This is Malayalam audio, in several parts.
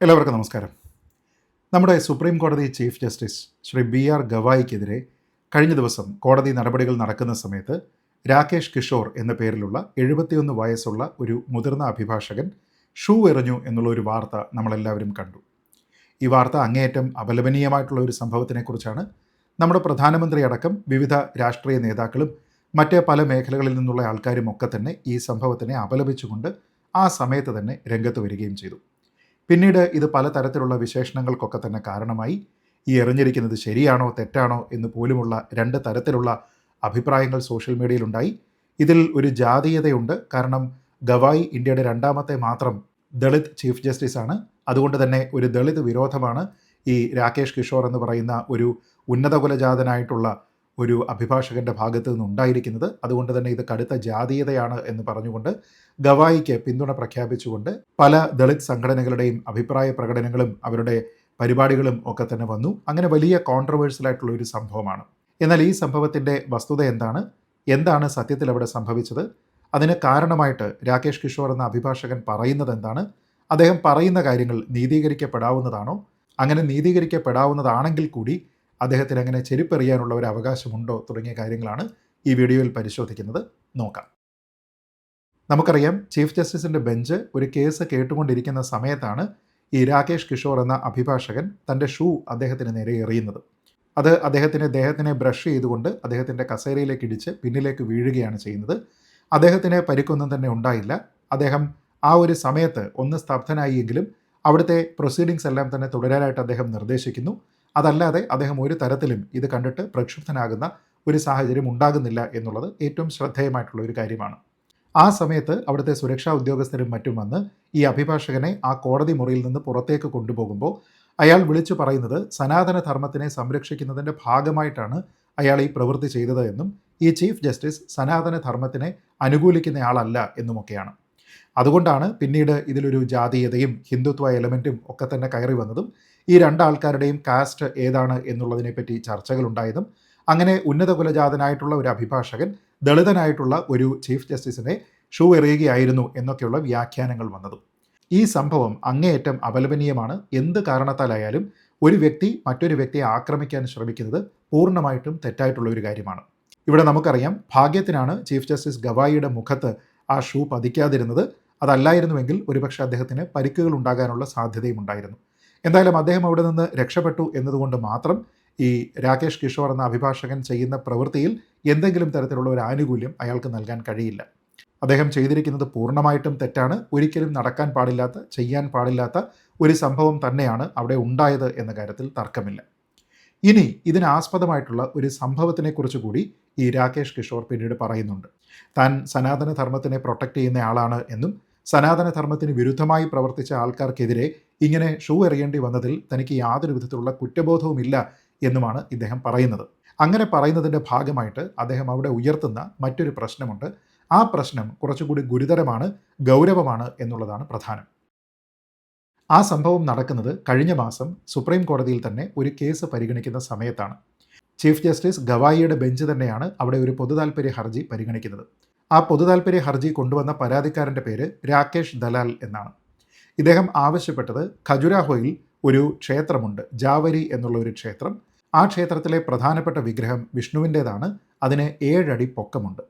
എല്ലാവർക്കും നമസ്കാരം. നമ്മുടെ സുപ്രീം കോടതി chief justice Shri B R ഗവായിക്കെതിരെ കഴിഞ്ഞ ദിവസം കോടതി നടപടികൾ നടക്കുന്ന സമയത്ത് രാകേഷ് കിഷോർ എന്ന പേരിലുള്ള എഴുപത്തിയൊന്ന് വയസ്സുള്ള ഒരു മുതിർന്ന അഭിഭാഷകൻ ഷൂ എറിഞ്ഞു എന്നുള്ള ഒരു വാർത്ത നമ്മളെല്ലാവരും കണ്ടു. ഈ വാർത്ത അങ്ങേയറ്റം അപലപനീയമായിട്ടുള്ള ഒരു സംഭവത്തിനെക്കുറിച്ചാണ് നമ്മുടെ പ്രധാനമന്ത്രി അടക്കം വിവിധ രാഷ്ട്രീയ നേതാക്കളും മറ്റ് പല മേഖലകളിൽ നിന്നുള്ള ആൾക്കാരും ഒക്കെ തന്നെ ഈ സംഭവത്തിനെ അപലപിച്ചുകൊണ്ട് ആ സമയത്ത് തന്നെ രംഗത്ത് വരികയും ചെയ്തു. പിന്നീട് ഇത് പലതരത്തിലുള്ള വിശേഷണങ്ങൾക്കൊക്കെ തന്നെ കാരണമായി. ഈ എറിഞ്ഞിരിക്കുന്നത് ശരിയാണോ തെറ്റാണോ എന്ന് പോലുമുള്ള രണ്ട് തരത്തിലുള്ള അഭിപ്രായങ്ങൾ സോഷ്യൽ മീഡിയയിലുണ്ടായി. ഇതിൽ ഒരു ജാതീയതയുണ്ട്. കാരണം ഗവായി ഇന്ത്യയുടെ രണ്ടാമത്തെ മാത്രം ദളിത് ചീഫ് ജസ്റ്റിസ് ആണ്. അതുകൊണ്ട് തന്നെ ഒരു ദളിത് വിരോധമാണ് ഈ രാകേഷ് കിഷോർ എന്ന് പറയുന്ന ഒരു ഉന്നത കുലജാതനായിട്ടുള്ള ഒരു അഭിഭാഷകന്റെ ഭാഗത്ത് നിന്നുണ്ടായിരിക്കുന്നത്. അതുകൊണ്ട് തന്നെ ഇത് കടുത്ത ജാതീയതയാണ് എന്ന് പറഞ്ഞുകൊണ്ട് ഗവായിക്ക് പിന്തുണ പ്രഖ്യാപിച്ചുകൊണ്ട് പല ദളിത് സംഘടനകളുടെയും അഭിപ്രായ പ്രകടനങ്ങളും അവരുടെ പരിപാടികളും ഒക്കെ തന്നെ വന്നു. അങ്ങനെ വലിയ കോൺട്രവേഴ്സ്യൽ ആയിട്ടുള്ള ഒരു സംഭവമാണ്. എന്നാൽ ഈ സംഭവത്തിന്റെ വസ്തുത എന്താണ്? എന്താണ് സത്യത്തിൽ അവിടെ സംഭവിച്ചത്? അതിന് കാരണമായിട്ട് രാകേഷ് കിഷോർ എന്ന അഭിഭാഷകൻ പറയുന്നത് എന്താണ്? അദ്ദേഹം പറയുന്ന കാര്യങ്ങൾ നീതീകരിക്കപ്പെടാവുന്നതാണോ? അങ്ങനെ നീതീകരിക്കപ്പെടാവുന്നതാണെങ്കിൽ കൂടി അദ്ദേഹത്തിന് അങ്ങനെ ചെരുപ്പെറിയാനുള്ള ഒരു അവകാശമുണ്ടോ തുടങ്ങിയ കാര്യങ്ങളാണ് ഈ വീഡിയോയിൽ പരിശോധിക്കുന്നത്. നോക്കാം. നമുക്കറിയാം ചീഫ് ജസ്റ്റിസിന്റെ ബെഞ്ച് ഒരു കേസ് കേട്ടുകൊണ്ടിരിക്കുന്ന സമയത്താണ് ഈ രാകേഷ് കിഷോർ എന്ന അഭിഭാഷകൻ തന്റെ ഷൂ അദ്ദേഹത്തിന് നേരെ എറിയുന്നത്. അത് അദ്ദേഹത്തിന്റെ ദേഹത്തിനെ ബ്രഷ് ചെയ്തുകൊണ്ട് അദ്ദേഹത്തിന്റെ കസേരയിലേക്ക് ഇടിച്ച് പിന്നിലേക്ക് വീഴുകയാണ് ചെയ്യുന്നത്. അദ്ദേഹത്തിന് പരിക്കൊന്നും തന്നെ ഉണ്ടായില്ല. അദ്ദേഹം ആ ഒരു സമയത്ത് ഒന്ന് സ്തബ്ധനായി എങ്കിലും അവിടുത്തെ പ്രൊസീഡിങ്സ് എല്ലാം തന്നെ തുടരാനായിട്ട് അദ്ദേഹം നിർദ്ദേശിക്കുന്നു. അതല്ലാതെ അദ്ദേഹം ഒരു തരത്തിലും ഇത് കണ്ടിട്ട് പ്രക്ഷുബ്ധനാകുന്ന ഒരു സാഹചര്യം ഉണ്ടാകുന്നില്ല എന്നുള്ളത് ഏറ്റവും ശ്രദ്ധേയമായിട്ടുള്ള ഒരു കാര്യമാണ്. ആ സമയത്ത് അവിടുത്തെ സുരക്ഷാ ഉദ്യോഗസ്ഥരും മറ്റും വന്ന് ഈ അഭിഭാഷകനെ ആ കോടതി മുറിയിൽ നിന്ന് പുറത്തേക്ക് കൊണ്ടുപോകുമ്പോൾ അയാൾ വിളിച്ചു പറയുന്നത് സനാതന ധർമ്മത്തിനെ സംരക്ഷിക്കുന്നതിന്റെ ഭാഗമായിട്ടാണ് അയാൾ ഈ പ്രവൃത്തി ചെയ്തത് എന്നും ഈ ചീഫ് ജസ്റ്റിസ് സനാതന ധർമ്മത്തിനെ അനുകൂലിക്കുന്നയാളല്ല എന്നുമൊക്കെയാണ്. അതുകൊണ്ടാണ് പിന്നീട് ഇതിലൊരു ജാതീയതയും ഹിന്ദുത്വ എലമെന്റും ഒക്കെ തന്നെ കയറി വന്നതും ഈ രണ്ടാൾക്കാരുടെയും കാസ്റ്റ് ഏതാണ് എന്നുള്ളതിനെപ്പറ്റി ചർച്ചകളുണ്ടായതും അങ്ങനെ ഉന്നത കുലജാതനായിട്ടുള്ള ഒരു അഭിഭാഷകൻ ദളിതനായിട്ടുള്ള ഒരു ചീഫ് ജസ്റ്റിസിനെ ഷൂ എറിയുകയായിരുന്നു എന്നൊക്കെയുള്ള വ്യാഖ്യാനങ്ങൾ വന്നതും. ഈ സംഭവം അങ്ങേയറ്റം അപലപനീയമാണ്. എന്ത് കാരണത്താലായാലും ഒരു വ്യക്തി മറ്റൊരു വ്യക്തിയെ ആക്രമിക്കാൻ ശ്രമിക്കുന്നത് പൂർണമായിട്ടും തെറ്റായിട്ടുള്ള ഒരു കാര്യമാണ്. ഇവിടെ നമുക്കറിയാം ഭാഗ്യത്തിനാണ് ചീഫ് ജസ്റ്റിസ് ഗവായിയുടെ മുഖത്ത് ആ ഷൂ പതിക്കാതിരുന്നത്. അതല്ലായിരുന്നുവെങ്കിൽ ഒരുപക്ഷെ അദ്ദേഹത്തിന് പരിക്കുകൾ ഉണ്ടാകാനുള്ള സാധ്യതയും ഉണ്ടായിരുന്നു എന്തായാലും അദ്ദേഹം അവിടെ നിന്ന് രക്ഷപ്പെട്ടു എന്നതുകൊണ്ട് മാത്രം ഈ രാകേഷ് കിഷോർ എന്ന അഭിഭാഷകൻ ചെയ്യുന്ന പ്രവൃത്തിയിൽ എന്തെങ്കിലും തരത്തിലുള്ള ഒരു ആനുകൂല്യം അയാൾക്ക് നൽകാൻ കഴിയില്ല. അദ്ദേഹം ചെയ്തിരിക്കുന്നത് പൂർണമായിട്ടും തെറ്റാണ്. ഒരിക്കലും നടക്കാൻ പാടില്ലാത്ത ചെയ്യാൻ പാടില്ലാത്ത ഒരു സംഭവം തന്നെയാണ് അവിടെ ഉണ്ടായത് എന്ന കാര്യത്തിൽ തർക്കമില്ല. ഇനി ഇതിനാസ്പദമായിട്ടുള്ള ഒരു സംഭവത്തിനെക്കുറിച്ച് കൂടി ഈ രാകേഷ് കിഷോർ പിന്നീട് പറയുന്നുണ്ട്. താൻ സനാതന ധർമ്മത്തിനെ പ്രൊട്ടക്റ്റ് ചെയ്യുന്ന ആളാണ് എന്നും സനാതന ധർമ്മത്തിന് വിരുദ്ധമായി പ്രവർത്തിച്ച ആൾക്കാർക്കെതിരെ ഇങ്ങനെ ഷൂ എറിയേണ്ടി വന്നതിൽ തനിക്ക് യാതൊരു വിധത്തിലുള്ള കുറ്റബോധവുമില്ല എന്നുമാണ് ഇദ്ദേഹം പറയുന്നത്. അങ്ങനെ പറയുന്നതിന്റെ ഭാഗമായിട്ട് അദ്ദേഹം അവിടെ ഉയർത്തുന്ന മറ്റൊരു പ്രശ്നമുണ്ട്. ആ പ്രശ്നം കുറച്ചുകൂടി ഗുരുതരമാണ് ഗൗരവമാണ് എന്നുള്ളതാണ് പ്രധാനം. ആ സംഭവം നടക്കുന്നത് കഴിഞ്ഞ മാസം സുപ്രീം കോടതിയിൽ തന്നെ ഒരു കേസ് പരിഗണിക്കുന്ന സമയത്താണ്. ചീഫ് ജസ്റ്റിസ് ഗവായിയുടെ ബെഞ്ച് തന്നെയാണ് അവിടെ ഒരു പൊതുതാൽപര്യ ഹർജി പരിഗണിക്കുന്നത്. ആ പൊതുതാൽപര്യ ഹർജി കൊണ്ടുവന്ന പരാതിക്കാരന്റെ പേര് രാകേഷ് ദലാൽ എന്നാണ്. ഇദ്ദേഹം ആവശ്യപ്പെട്ടത് ഖജുരാഹോയിൽ ഒരു ക്ഷേത്രമുണ്ട് ജാവരി എന്നുള്ള ഒരു ക്ഷേത്രം. ആ ക്ഷേത്രത്തിലെ പ്രധാനപ്പെട്ട വിഗ്രഹം വിഷ്ണുവിന്റേതാണ് അതിന് ഏഴടി പൊക്കമുണ്ട്.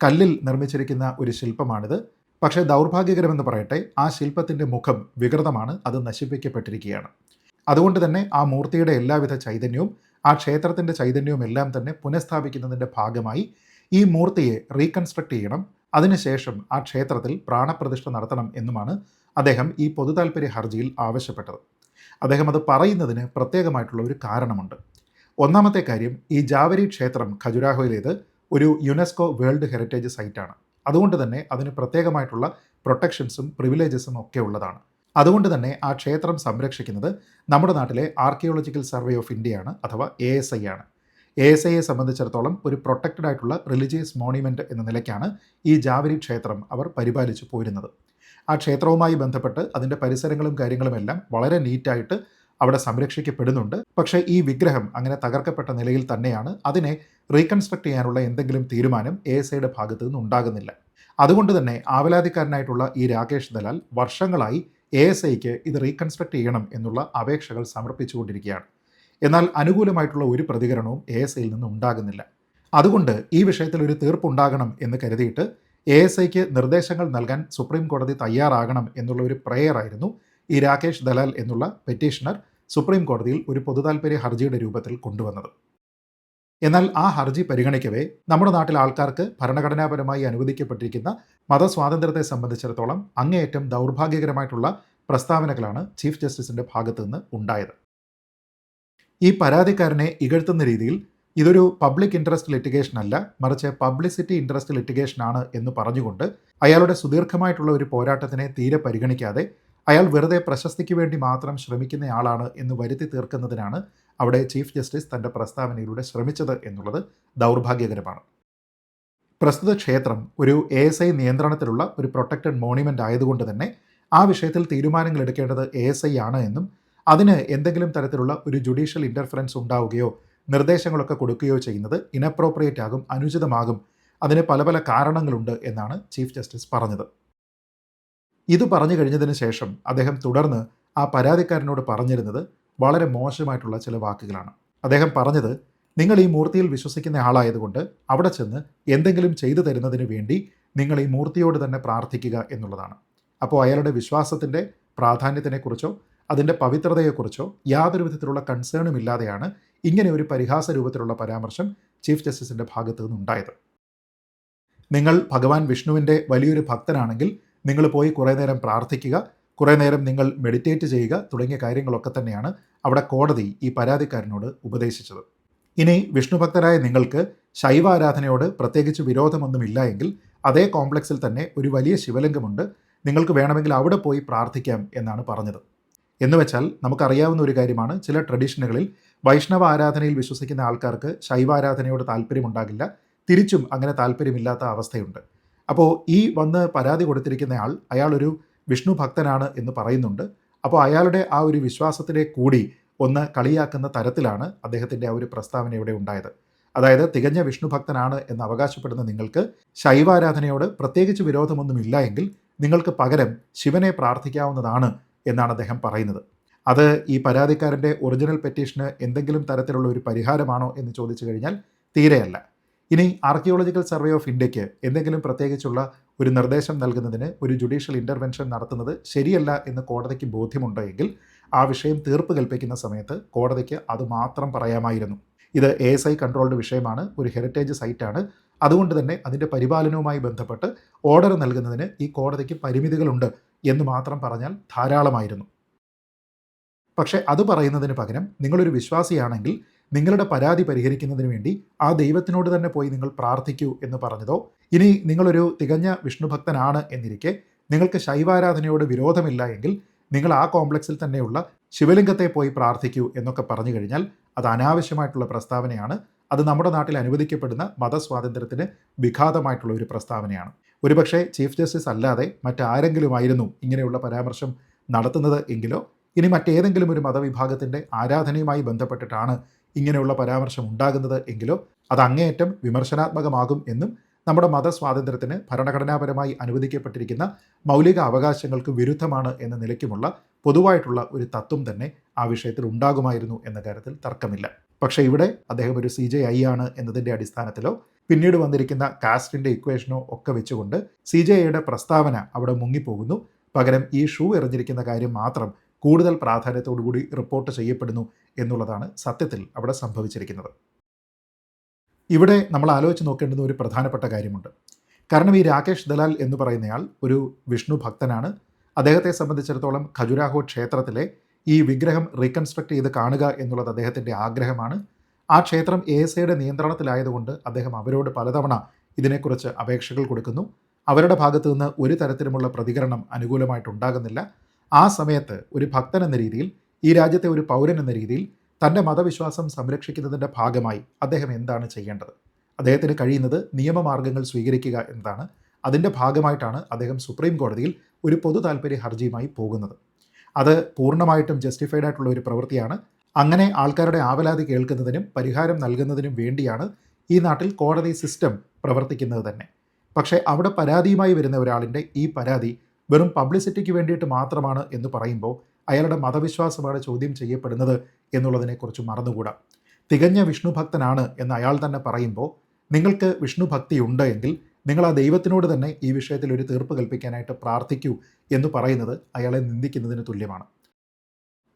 കല്ലിൽ നിർമ്മിച്ചിരിക്കുന്ന ഒരു ശില്പമാണിത്. പക്ഷേ ദൗർഭാഗ്യകരമെന്ന് പറയട്ടെ ആ ശില്പത്തിന്റെ മുഖം വികൃതമാണ് അത് നശിപ്പിക്കപ്പെട്ടിരിക്കുകയാണ്. അതുകൊണ്ട് തന്നെ ആ മൂർത്തിയുടെ എല്ലാവിധ ചൈതന്യവും ആ ക്ഷേത്രത്തിന്റെ ചൈതന്യവും എല്ലാം തന്നെ പുനഃസ്ഥാപിക്കുന്നതിന്റെ ഭാഗമായി ഈ മൂർത്തിയെ റീകൺസ്ട്രക്ട് ചെയ്യണം. അതിനുശേഷം ആ ക്ഷേത്രത്തിൽ പ്രാണപ്രതിഷ്ഠ നടത്തണം എന്നുമാണ് അദ്ദേഹം ഈ പൊതുതാൽപര്യ ഹർജിയിൽ ആവശ്യപ്പെട്ടത്. അദ്ദേഹം അത് പറയുന്നതിന് പ്രത്യേകമായിട്ടുള്ള ഒരു കാരണമുണ്ട്. ഒന്നാമത്തെ കാര്യം ഈ ജാവരി ക്ഷേത്രം ഖജുരാഹോയിലേത് ഒരു യുനെസ്കോ വേൾഡ് ഹെറിറ്റേജ് സൈറ്റാണ്. അതുകൊണ്ട് തന്നെ അതിന് പ്രത്യേകമായിട്ടുള്ള പ്രൊട്ടക്ഷൻസും പ്രിവിലേജസും ഒക്കെ ഉള്ളതാണ്. അതുകൊണ്ട് തന്നെ ആ ക്ഷേത്രം സംരക്ഷിക്കുന്നത് നമ്മുടെ നാട്ടിലെ ആർക്കിയോളജിക്കൽ സർവേ ഓഫ് ഇന്ത്യയാണ് അഥവാ എ ആണ്. എ എസ് ഐയെ സംബന്ധിച്ചിടത്തോളം ഒരു പ്രൊട്ടക്റ്റഡ് ആയിട്ടുള്ള റിലീജിയസ് മോണിമെന്റ് എന്ന നിലയ്ക്കാണ് ഈ ജാവരി ക്ഷേത്രം അവർ പരിപാലിച്ചു പോരുന്നത്. ആ ക്ഷേത്രവുമായി ബന്ധപ്പെട്ട് അതിന്റെ പരിസരങ്ങളും കാര്യങ്ങളുമെല്ലാം വളരെ നീറ്റായിട്ട് അവിടെ സംരക്ഷിക്കപ്പെടുന്നുണ്ട്. പക്ഷേ ഈ വിഗ്രഹം അങ്ങനെ തകർക്കപ്പെട്ട നിലയിൽ തന്നെയാണ് അതിനെ റീകൺസ്ട്രക്ട് ചെയ്യാനുള്ള എന്തെങ്കിലും തീരുമാനം എ എസ് ഐയുടെ ഭാഗത്തു നിന്ന് ഉണ്ടാകുന്നില്ല. അതുകൊണ്ട് തന്നെ ആവലാതിക്കാരനായിട്ടുള്ള ഈ രാകേഷ് ദലാൽ വർഷങ്ങളായി എ എസ് ഐക്ക് ഇത് റീകൺസ്ട്രക്ട് ചെയ്യണം എന്നുള്ള അപേക്ഷകൾ സമർപ്പിച്ചുകൊണ്ടിരിക്കുകയാണ്. എന്നാൽ അനുകൂലമായിട്ടുള്ള ഒരു പ്രതികരണവും എ എസ് ഐയിൽ നിന്ന് ഉണ്ടാകുന്നില്ല. അതുകൊണ്ട് ഈ വിഷയത്തിൽ ഒരു തീർപ്പുണ്ടാകണം എന്ന് കരുതിയിട്ട് എ എസ് ഐക്ക് നിർദ്ദേശങ്ങൾ നൽകാൻ സുപ്രീം കോടതി തയ്യാറാകണം എന്നുള്ള ഒരു പ്രെയർ ആയിരുന്നു ഈ രാകേഷ് ദലാൽ എന്നുള്ള പെറ്റീഷണർ സുപ്രീം കോടതിയിൽ ഒരു പൊതുതാൽപര്യ ഹർജിയുടെ രൂപത്തിൽ കൊണ്ടുവന്നത്. എന്നാൽ ആ ഹർജി പരിഗണിക്കവേ നമ്മുടെ നാട്ടിലെ ആൾക്കാർക്ക് ഭരണഘടനാപരമായി അനുവദിക്കപ്പെട്ടിരിക്കുന്ന മതസ്വാതന്ത്ര്യത്തെ സംബന്ധിച്ചിടത്തോളം അങ്ങേയറ്റം ദൗർഭാഗ്യകരമായിട്ടുള്ള പ്രസ്താവനകളാണ് ചീഫ് ജസ്റ്റിസിന്റെ ഭാഗത്തു നിന്ന് ഉണ്ടായത്. ഈ പരാതിക്കാരനെ ഇകഴ്ത്തുന്ന രീതിയിൽ ഇതൊരു പബ്ലിക് ഇൻട്രസ്റ്റ് ലിറ്റിഗേഷൻ അല്ല മറിച്ച് പബ്ലിസിറ്റി ഇൻട്രസ്റ്റ് ലിറ്റിഗേഷൻ ആണ് എന്ന് പറഞ്ഞുകൊണ്ട് അയാളുടെ സുദീർഘമായിട്ടുള്ള ഒരു പോരാട്ടത്തിനെ തീരെ പരിഗണിക്കാതെ അയാൾ വെറുതെ പ്രശസ്തിക്ക് വേണ്ടി മാത്രം ശ്രമിക്കുന്നയാളാണ് എന്ന് വരുത്തി തീർക്കുന്നതിനാണ് അവിടെ ചീഫ് ജസ്റ്റിസ് തന്റെ പ്രസ്താവനയിലൂടെ ശ്രമിച്ചത് എന്നുള്ളത് ദൗർഭാഗ്യകരമാണ്. പ്രസ്തുത ക്ഷേത്രം ഒരു എ എസ് ഐ നിയന്ത്രണത്തിലുള്ള ഒരു പ്രൊട്ടക്റ്റഡ് മോണിമെന്റ് ആയതുകൊണ്ട് തന്നെ ആ വിഷയത്തിൽ തീരുമാനങ്ങൾ എടുക്കേണ്ടത് എ എസ് ഐ ആണ് എന്നും അതിന് എന്തെങ്കിലും തരത്തിലുള്ള ഒരു ജുഡീഷ്യൽ ഇന്റർഫറൻസ് ഉണ്ടാവുകയോ നിർദ്ദേശങ്ങളൊക്കെ കൊടുക്കുകയോ ചെയ്യുന്നത് ഇനപ്രോപ്രിയേറ്റ് ആകും അനുചിതമാകും. അതിന് പല പല കാരണങ്ങളുണ്ട് എന്നാണ് ചീഫ് ജസ്റ്റിസ് പറഞ്ഞത്. ഇത് പറഞ്ഞു കഴിഞ്ഞതിന് ശേഷം അദ്ദേഹം തുടർന്ന് ആ പരാതിക്കാരനോട് പറഞ്ഞിരുന്നത് വളരെ മോശമായിട്ടുള്ള ചില വാക്കുകളാണ്. അദ്ദേഹം പറഞ്ഞത് നിങ്ങൾ ഈ മൂർത്തിയിൽ വിശ്വസിക്കുന്ന ആളായതുകൊണ്ട് അവിടെ ചെന്ന് എന്തെങ്കിലും ചെയ്തു തരുന്നതിന് വേണ്ടി നിങ്ങൾ ഈ മൂർത്തിയോട് തന്നെ പ്രാർത്ഥിക്കുക എന്നുള്ളതാണ്. അപ്പോൾ അയാളുടെ വിശ്വാസത്തിന്റെ പ്രാധാന്യത്തിനെക്കുറിച്ചോ അതിന്റെ പവിത്രതയെക്കുറിച്ചോ യാതൊരു വിധത്തിലുള്ള കൺസേണും ഇല്ലാതെയാണ് ഇങ്ങനെ ഒരു പരിഹാസ രൂപത്തിലുള്ള പരാമർശം ചീഫ് ജസ്റ്റിസിന്റെ ഭാഗത്തു നിന്നുണ്ടായത്. നിങ്ങൾ ഭഗവാൻ വിഷ്ണുവിന്റെ വലിയൊരു ഭക്തനാണെങ്കിൽ നിങ്ങൾ പോയി കുറേ നേരം പ്രാർത്ഥിക്കുക കുറേ നേരം നിങ്ങൾ മെഡിറ്റേറ്റ് ചെയ്യുക തുടങ്ങിയ കാര്യങ്ങളൊക്കെ തന്നെയാണ് അവിടെ കോടതി ഈ പരാതിക്കാരനോട് ഉപദേശിച്ചത്. ഇനി വിഷ്ണുഭക്തരായ നിങ്ങൾക്ക് ശൈവ ആരാധനയോട് പ്രത്യേകിച്ച് വിരോധമൊന്നുമില്ല എങ്കിൽ അതേ കോംപ്ലക്സിൽ തന്നെ ഒരു വലിയ ശിവലിംഗമുണ്ട്. നിങ്ങൾക്ക് വേണമെങ്കിൽ അവിടെ പോയി പ്രാർത്ഥിക്കാം എന്നാണ് പറഞ്ഞത്. എന്ന് വെച്ചാൽ നമുക്കറിയാവുന്ന ഒരു കാര്യമാണ്. ചില ട്രഡീഷനുകളിൽ വൈഷ്ണവ ആരാധനയിൽ വിശ്വസിക്കുന്ന ആൾക്കാർക്ക് ശൈവാരാധനയോട് താല്പര്യമുണ്ടാകില്ല. തിരിച്ചും അങ്ങനെ താല്പര്യമില്ലാത്ത അവസ്ഥയുണ്ട്. അപ്പോൾ ഈ വന്ന് പരാതി കൊടുത്തിരിക്കുന്ന ആൾ അയാളൊരു വിഷ്ണു ഭക്തനാണ് എന്ന് പറയുന്നുണ്ട്. അപ്പോൾ അയാളുടെ ആ ഒരു വിശ്വാസത്തിനെ കൂടി ഒന്ന് കളിയാക്കുന്ന തരത്തിലാണ് അദ്ദേഹത്തിന്റെ ആ ഒരു പ്രസ്താവന ഇവിടെ ഉണ്ടായത്. അതായത് തികഞ്ഞ വിഷ്ണു ഭക്തനാണ് എന്ന് അവകാശപ്പെടുന്ന നിങ്ങൾക്ക് ശൈവാരാധനയോട് പ്രത്യേകിച്ച് വിരോധമൊന്നുമില്ല എങ്കിൽ നിങ്ങൾക്ക് പകരം ശിവനെ പ്രാർത്ഥിക്കാവുന്നതാണ് എന്നാണ് അദ്ദേഹം പറയുന്നത്. അത് ഈ പരാതിക്കാരന്റെ ഒറിജിനൽ പെറ്റീഷന് എന്തെങ്കിലും തരത്തിലുള്ള ഒരു പരിഹാരമാണോ എന്ന് ചോദിച്ചു കഴിഞ്ഞാൽ തീരെയല്ല. ഇനി ആർക്കിയോളജിക്കൽ സർവേ ഓഫ് ഇന്ത്യയ്ക്ക് എന്തെങ്കിലും പ്രത്യേകിച്ചുള്ള ഒരു നിർദ്ദേശം നൽകുന്നതിന് ഒരു ജുഡീഷ്യൽ ഇന്റർവെൻഷൻ നടത്തുന്നത് ശരിയല്ല എന്ന് കോടതിക്ക് ബോധ്യമുണ്ടെങ്കിൽ ആ വിഷയം തീർപ്പ് കൽപ്പിക്കുന്ന സമയത്ത് കോടതിക്ക് അത് മാത്രം പറയാമായിരുന്നു. ഇത് എ എസ് ഐ കൺട്രോൾഡ് വിഷയമാണ് ഒരു ഹെറിറ്റേജ് സൈറ്റാണ് അതുകൊണ്ട് തന്നെ അതിന്റെ പരിപാലനവുമായി ബന്ധപ്പെട്ട് ഓർഡർ നൽകുന്നതിന് ഈ കോടതിക്ക് പരിമിതികളുണ്ട്. എന്ന് മാത്രം പറഞ്ഞാൽ ധാരാളമായിരുന്നു. പക്ഷേ അത് പറയുന്നതിന് പകരം നിങ്ങളൊരു വിശ്വാസിയാണെങ്കിൽ നിങ്ങളുടെ പരാതി പരിഹരിക്കുന്നതിന് വേണ്ടി ആ ദൈവത്തിനോട് തന്നെ പോയി നിങ്ങൾ പ്രാർത്ഥിക്കൂ എന്ന് പറഞ്ഞതോ ഇനി നിങ്ങളൊരു തികഞ്ഞ വിഷ്ണുഭക്തനാണ് എന്നിരിക്കെ നിങ്ങൾക്ക് ശൈവാരാധനയോട് വിരോധമില്ല എങ്കിൽ നിങ്ങൾ ആ കോംപ്ലക്സിൽ തന്നെയുള്ള ശിവലിംഗത്തെ പോയി പ്രാർത്ഥിക്കൂ എന്നൊക്കെ പറഞ്ഞു കഴിഞ്ഞാൽ അത് അനാവശ്യമായിട്ടുള്ള പ്രസ്താവനയാണ്. അത് നമ്മുടെ നാട്ടിൽ അനുവദിക്കപ്പെടുന്ന മതസ്വാതന്ത്ര്യത്തിന് വിഘാതമായിട്ടുള്ള ഒരു പ്രസ്താവനയാണ്. ഒരുപക്ഷെ ചീഫ് ജസ്റ്റിസ് അല്ലാതെ മറ്റാരെങ്കിലുമായിരുന്നു ഇങ്ങനെയുള്ള പരാമർശം നടത്തുന്നത് എങ്കിലോ ഇനി മറ്റേതെങ്കിലും ഒരു മതവിഭാഗത്തിന്റെ ആരാധനയുമായി ബന്ധപ്പെട്ടിട്ടാണ് ഇങ്ങനെയുള്ള പരാമർശം ഉണ്ടാകുന്നത് എങ്കിലോ അത് അങ്ങേയറ്റം വിമർശനാത്മകമാകും എന്നും നമ്മുടെ മതസ്വാതന്ത്ര്യത്തിന് ഭരണഘടനാപരമായി അനുവദിക്കപ്പെട്ടിരിക്കുന്ന മൗലിക അവകാശങ്ങൾക്ക് വിരുദ്ധമാണ് എന്ന നിലയ്ക്കുമുള്ള പൊതുവായിട്ടുള്ള ഒരു തത്വം തന്നെ ആ വിഷയത്തിൽ ഉണ്ടാകുമായിരുന്നു എന്ന കാര്യത്തിൽ തർക്കമില്ല. പക്ഷേ ഇവിടെ അദ്ദേഹം ഒരു സി ജെ ഐ ആണ് എന്നതിന്റെ അടിസ്ഥാനത്തിലോ പിന്നീട് വന്നിരിക്കുന്ന കാസ്റ്റിന്റെ ഇക്വേഷനോ ഒക്കെ വെച്ചുകൊണ്ട് സി ജെ ഐയുടെ പ്രസ്താവന അവിടെ മുങ്ങിപ്പോകുന്നു. പകരം ഈ ഷൂ എറിഞ്ഞിരിക്കുന്ന കാര്യം മാത്രം കൂടുതൽ പ്രാധാന്യത്തോടുകൂടി റിപ്പോർട്ട് ചെയ്യപ്പെടുന്നു എന്നുള്ളതാണ് സത്യത്തിൽ അവിടെ സംഭവിച്ചിരിക്കുന്നത്. ഇവിടെ നമ്മൾ ആലോചിച്ച് നോക്കേണ്ടുന്ന ഒരു പ്രധാനപ്പെട്ട കാര്യമുണ്ട്. കാരണം ഈ രാകേഷ് ദലാൽ എന്ന് പറയുന്നയാൾ ഒരു വിഷ്ണു ഭക്തനാണ്. അദ്ദേഹത്തെ സംബന്ധിച്ചിടത്തോളം ഖജുരാഹോ ക്ഷേത്രത്തിലെ ഈ വിഗ്രഹം റീകൺസ്ട്രക്ട് ചെയ്ത് കാണുക എന്നുള്ളത് അദ്ദേഹത്തിന്റെ ആഗ്രഹമാണ്. ആ ക്ഷേത്രം എ എസ് നിയന്ത്രണത്തിലായതുകൊണ്ട് അദ്ദേഹം അവരോട് പലതവണ ഇതിനെക്കുറിച്ച് അപേക്ഷകൾ കൊടുക്കുന്നു. അവരുടെ ഭാഗത്തു നിന്ന് ഒരു തരത്തിലുമുള്ള പ്രതികരണം അനുകൂലമായിട്ടുണ്ടാകുന്നില്ല. ആ സമയത്ത് ഒരു ഭക്തൻ എന്ന രീതിയിൽ ഈ രാജ്യത്തെ ഒരു പൗരൻ എന്ന രീതിയിൽ തന്റെ മതവിശ്വാസം സംരക്ഷിക്കുന്നതിന്റെ ഭാഗമായി അദ്ദേഹം എന്താണ് ചെയ്യേണ്ടത്? അദ്ദേഹത്തിന് കഴിയുന്നത് നിയമമാർഗങ്ങൾ സ്വീകരിക്കുക എന്നതാണ്. അതിന്റെ ഭാഗമായിട്ടാണ് അദ്ദേഹം സുപ്രീം കോടതിയിൽ ഒരു പൊതു താല്പര്യ ഹർജിയുമായി പോകുന്നത്. അത് പൂർണമായിട്ടും ജസ്റ്റിഫൈഡ് ആയിട്ടുള്ള ഒരു പ്രവൃത്തിയാണ്. അങ്ങനെ ആൾക്കാരുടെ ആവലാതി കേൾക്കുന്നതിനും പരിഹാരം നൽകുന്നതിനും വേണ്ടിയാണ് ഈ നാട്ടിൽ കോടതി സിസ്റ്റം പ്രവർത്തിക്കുന്നത് തന്നെ. പക്ഷേ അവിടെ പരാതിയുമായി വരുന്ന ഒരാളിന്റെ ഈ പരാതി വെറും പബ്ലിസിറ്റിക്ക് വേണ്ടിയിട്ട് മാത്രമാണ് എന്ന് പറയുമ്പോൾ അയാളുടെ മതവിശ്വാസമാണ് ചോദ്യം ചെയ്യപ്പെടുന്നത് എന്നുള്ളതിനെക്കുറിച്ച് മറന്നുകൂടാ. തികഞ്ഞ വിഷ്ണു ഭക്തനാണ് എന്ന് അയാൾ തന്നെ പറയുമ്പോൾ നിങ്ങൾക്ക് വിഷ്ണു ഭക്തിയുണ്ട് എങ്കിൽ നിങ്ങൾ ആ ദൈവത്തിനോട് തന്നെ ഈ വിഷയത്തിൽ ഒരു തീർപ്പ് കൽപ്പിക്കാനായിട്ട് പ്രാർത്ഥിക്കൂ എന്ന് പറയുന്നത് അയാളെ നിന്ദിക്കുന്നതിന് തുല്യമാണ്.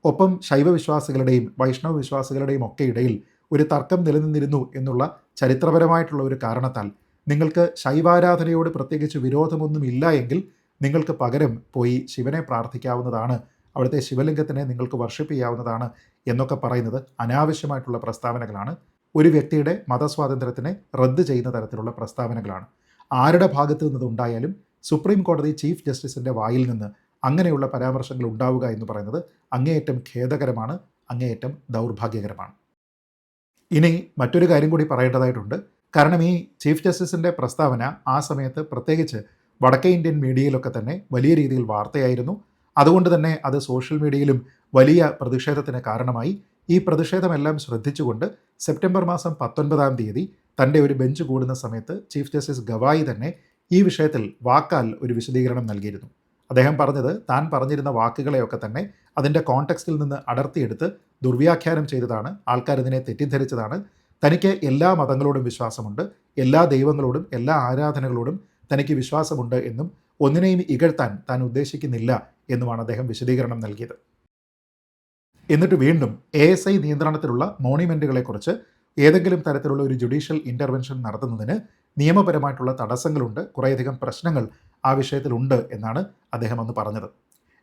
ഒപ്പം ശൈവവിശ്വാസികളുടെയും വൈഷ്ണവ വിശ്വാസികളുടെയും ഒക്കെ ഇടയിൽ ഒരു തർക്കം നിലനിന്നിരുന്നു എന്നുള്ള ചരിത്രപരമായിട്ടുള്ള ഒരു കാരണത്താൽ നിങ്ങൾക്ക് ശൈവാരാധനയോട് പ്രത്യേകിച്ച് വിരോധമൊന്നുമില്ല എങ്കിൽ നിങ്ങൾക്ക് പകരം പോയി ശിവനെ പ്രാർത്ഥിക്കാവുന്നതാണ് അവിടുത്തെ ശിവലിംഗത്തിനെ നിങ്ങൾക്ക് വർഷിപ്പ് ചെയ്യാവുന്നതാണ് എന്നൊക്കെ പറയുന്നത് അനാവശ്യമായിട്ടുള്ള പ്രസ്താവനകളാണ്. ഒരു വ്യക്തിയുടെ മതസ്വാതന്ത്ര്യത്തിനെ റദ്ദ് ചെയ്യുന്ന തരത്തിലുള്ള പ്രസ്താവനകളാണ്. ആരുടെ ഭാഗത്തു നിന്നത് ഉണ്ടായാലും സുപ്രീം കോടതി ചീഫ് ജസ്റ്റിസിന്റെ വായിൽ നിന്ന് അങ്ങനെയുള്ള പരാമർശങ്ങൾ ഉണ്ടാവുക എന്ന് പറയുന്നത് അങ്ങേയറ്റം ഖേദകരമാണ് അങ്ങേയറ്റം ദൗർഭാഗ്യകരമാണ്. ഇനി മറ്റൊരു കാര്യം കൂടി പറയേണ്ടതായിട്ടുണ്ട്. കാരണം ഈ ചീഫ് ജസ്റ്റിസിന്റെ പ്രസ്താവന ആ സമയത്ത് പ്രത്യേകിച്ച് വടക്കേ ഇന്ത്യൻ മീഡിയയിലൊക്കെ തന്നെ വലിയ രീതിയിൽ വാർത്തയായിരുന്നു. അതുകൊണ്ട് തന്നെ അത് സോഷ്യൽ മീഡിയയിലും വലിയ പ്രതിഷേധത്തിന് കാരണമായി. ഈ പ്രതിഷേധമെല്ലാം ശ്രദ്ധിച്ചുകൊണ്ട് സെപ്റ്റംബർ മാസം പത്തൊൻപതാം തീയതി തന്റെ ഒരു ബെഞ്ച് കൂടുന്ന സമയത്ത് ചീഫ് ജസ്റ്റിസ് ഗവായി തന്നെ ഈ വിഷയത്തിൽ വാക്കാൽ ഒരു വിശദീകരണം നൽകിയിരുന്നു. അദ്ദേഹം പറഞ്ഞത് താൻ പറഞ്ഞിരുന്ന വാക്കുകളെയൊക്കെ തന്നെ അതിന്റെ കോണ്ടെക്സ്റ്റിൽ നിന്ന് അടർത്തിയെടുത്ത് ദുർവ്യാഖ്യാനം ചെയ്തതാണ് ആൾക്കാർ ഇതിനെ തെറ്റിദ്ധരിച്ചതാണ്. തനിക്ക് എല്ലാ മതങ്ങളോടും വിശ്വാസമുണ്ട് എല്ലാ ദൈവങ്ങളോടും എല്ലാ ആരാധനകളോടും തനിക്ക് വിശ്വാസമുണ്ട് എന്നും ഒന്നിനെയും ഇകഴ്ത്താൻ താൻ ഉദ്ദേശിക്കുന്നില്ല എന്നുമാണ് അദ്ദേഹം വിശദീകരണം നൽകിയത്. എന്നിട്ട് വീണ്ടും എ എസ് ഐ നിയന്ത്രണത്തിലുള്ള മോണിമെന്റുകളെക്കുറിച്ച് ഏതെങ്കിലും തരത്തിലുള്ള ഒരു ജുഡീഷ്യൽ ഇന്റർവെൻഷൻ നടത്തുന്നതിന് നിയമപരമായിട്ടുള്ള തടസ്സങ്ങളുണ്ട് കുറേയധികം പ്രശ്നങ്ങൾ ആ വിഷയത്തിലുണ്ട് എന്നാണ് അദ്ദേഹം അന്ന് പറഞ്ഞത്.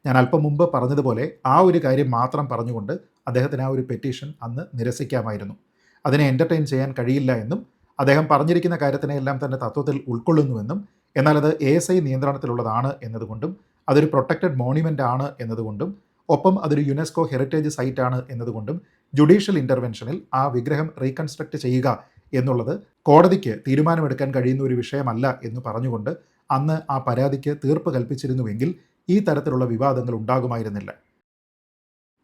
ഞാൻ അല്പം മുമ്പ് പറഞ്ഞതുപോലെ ആ ഒരു കാര്യം മാത്രം പറഞ്ഞുകൊണ്ട് അദ്ദേഹത്തിന് ആ ഒരു പെറ്റീഷൻ അന്ന് നിരസിക്കാമായിരുന്നു. അതിനെ എന്റർടൈൻ ചെയ്യാൻ കഴിയില്ല എന്നും അദ്ദേഹം പറഞ്ഞിരിക്കുന്ന കാര്യത്തിനെ എല്ലാം തന്നെ തത്വത്തിൽ ഉൾക്കൊള്ളുന്നുവെന്നും എന്നാൽ അത് എ എസ് ഐ നിയന്ത്രണത്തിലുള്ളതാണ് എന്നതുകൊണ്ടും അതൊരു പ്രൊട്ടക്റ്റഡ് മോണിമെന്റ് ആണ് എന്നതുകൊണ്ടും ഒപ്പം അതൊരു യുനെസ്കോ ഹെറിറ്റേജ് സൈറ്റ് ആണ് എന്നതുകൊണ്ടും ജുഡീഷ്യൽ ഇന്റർവെൻഷനിൽ ആ വിഗ്രഹം റീകൺസ്ട്രക്ട് ചെയ്യുക എന്നുള്ളത് കോടതിക്ക് തീരുമാനമെടുക്കാൻ കഴിയുന്ന ഒരു വിഷയമല്ല എന്ന് പറഞ്ഞുകൊണ്ട് അന്ന് ആ പരാതിക്ക് തീർപ്പ് കൽപ്പിച്ചിരുന്നുവെങ്കിൽ ഈ തരത്തിലുള്ള വിവാദങ്ങൾ ഉണ്ടാകുമായിരുന്നില്ല.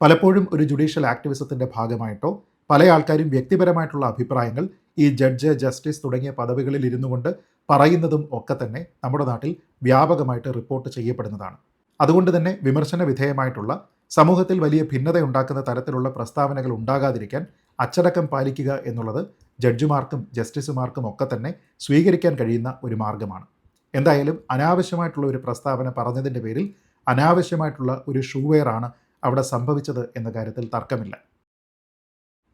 പലപ്പോഴും ഒരു ജുഡീഷ്യൽ ആക്ടിവിസത്തിന്റെ ഭാഗമായിട്ടോ പല ആൾക്കാരും വ്യക്തിപരമായിട്ടുള്ള അഭിപ്രായങ്ങൾ ഈ ജഡ്ജ് ജസ്റ്റിസ് തുടങ്ങിയ പദവികളിൽ ഇരുന്നു കൊണ്ട് പറയുന്നതും ഒക്കെ തന്നെ നമ്മുടെ നാട്ടിൽ വ്യാപകമായിട്ട് റിപ്പോർട്ട് ചെയ്യപ്പെടുന്നതാണ്. അതുകൊണ്ട് തന്നെ വിമർശന വിധേയമായിട്ടുള്ള സമൂഹത്തിൽ വലിയ ഭിന്നത ഉണ്ടാക്കുന്ന തരത്തിലുള്ള പ്രസ്താവനകൾ ഉണ്ടാകാതിരിക്കാൻ അച്ചടക്കം പാലിക്കുക എന്നുള്ളത് ജഡ്ജിമാർക്കും ജസ്റ്റിസുമാർക്കും ഒക്കെ തന്നെ സ്വീകരിക്കാൻ കഴിയുന്ന ഒരു മാർഗമാണ്. എന്തായാലും അനാവശ്യമായിട്ടുള്ള ഒരു പ്രസ്താവന പറഞ്ഞതിന്റെ പേരിൽ അനാവശ്യമായിട്ടുള്ള ഒരു ഷൂവെയറാണ് അവിടെ സംഭവിച്ചത് എന്ന കാര്യത്തിൽ തർക്കമില്ല.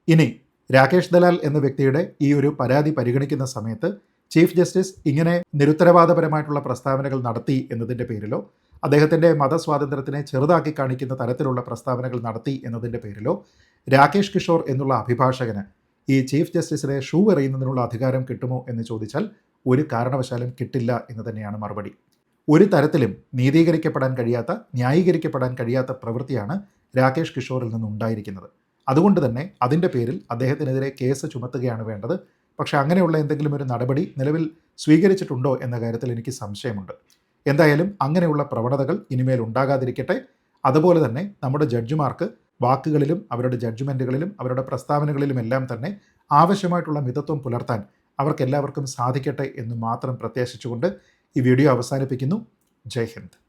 ഇനി രാകേഷ് ദലാൽ എന്ന വ്യക്തിയുടെ ഈ ഒരു പരാതി പരിഗണിക്കുന്ന സമയത്ത് ചീഫ് ജസ്റ്റിസ് ഇങ്ങനെ നിരുത്തരവാദപരമായിട്ടുള്ള പ്രസ്താവനകൾ നടത്തി എന്നതിന്റെ പേരിലോ അദ്ദേഹത്തിന്റെ മതസ്വാതന്ത്ര്യത്തിനെ ചെറുതാക്കി കാണിക്കുന്ന തരത്തിലുള്ള പ്രസ്താവനകൾ നടത്തി എന്നതിന്റെ പേരിലോ രാകേഷ് കിഷോർ എന്നുള്ള അഭിഭാഷകന് ഈ ചീഫ് ജസ്റ്റിസിനെ ഷൂ എറിയുന്നതിനുള്ള അധികാരം കിട്ടുമോ എന്ന് ചോദിച്ചാൽ ഒരു കാരണവശാലും കിട്ടില്ല എന്ന് തന്നെയാണ് മറുപടി. ഒരു തരത്തിലും നീതീകരിക്കപ്പെടാൻ കഴിയാത്ത ന്യായീകരിക്കപ്പെടാൻ കഴിയാത്ത പ്രവൃത്തിയാണ് രാകേഷ് കിഷോറിൽ നിന്നുണ്ടായിരിക്കുന്നത്. അതുകൊണ്ട് തന്നെ അതിന്റെ പേരിൽ അദ്ദേഹത്തിനെതിരെ കേസ് ചുമത്തുകയാണ് വേണ്ടത് പക്ഷേ അങ്ങനെയുള്ള എന്തെങ്കിലും ഒരു നടപടി നിലവിൽ സ്വീകരിച്ചിട്ടുണ്ടോ എന്ന കാര്യത്തിൽ എനിക്ക് സംശയമുണ്ട്. എന്തായാലും അങ്ങനെയുള്ള പ്രവണതകൾ ഇനിമേൽ ഉണ്ടാകാതിരിക്കട്ടെ. അതുപോലെ തന്നെ നമ്മുടെ ജഡ്ജിമാർക്ക് വാക്കുകളിലും അവരുടെ ജഡ്ജ്മെന്റുകളിലും അവരുടെ പ്രസ്താവനകളിലുമെല്ലാം തന്നെ ആവശ്യമായിട്ടുള്ള മിതത്വം പുലർത്താൻ അവർക്കെല്ലാവർക്കും സാധിക്കട്ടെ എന്ന് മാത്രം പ്രത്യാശിച്ചുകൊണ്ട് ഈ വീഡിയോ അവസാനിപ്പിക്കുന്നു. ജയ് ഹിന്ദ്.